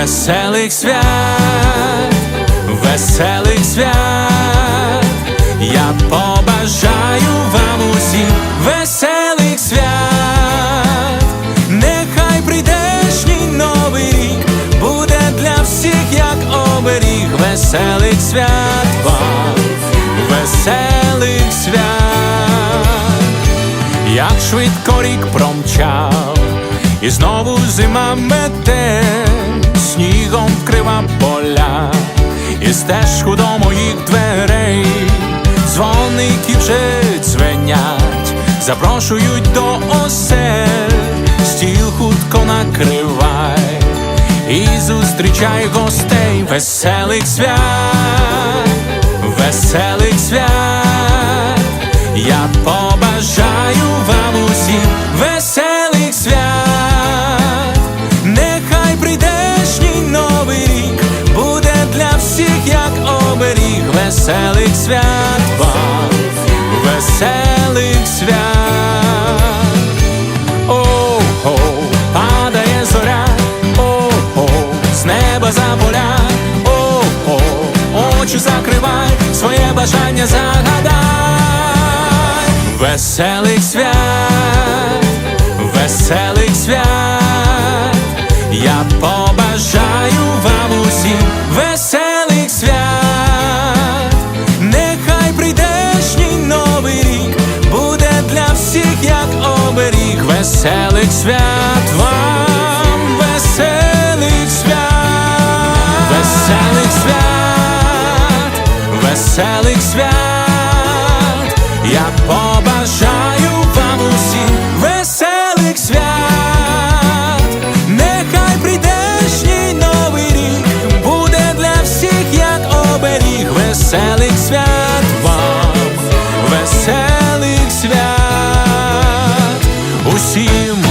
веселих свят, веселих свят, я побажаю вам усім веселих свят, нехай прийдешній новий рік буде для всіх, як оберіг. Веселих свят вам, веселих свят, як швидко рік промчав, і знову зима мете, снігом вкрива поля, і стежку до моїх дверей, дзвоники вже дзвенять, запрошують до осель, стіл хутко накривай, і зустрічай гостей. Веселих свят, веселих свят, я побажаю вам веселих свят вам, веселих свят. О-хо, падає зоря, о-хо, з неба за поля, о-хо, очі закривай, своє бажання загадай, веселих свят, веселих веселих свят вам, веселих свят, веселих свят, веселих por cima.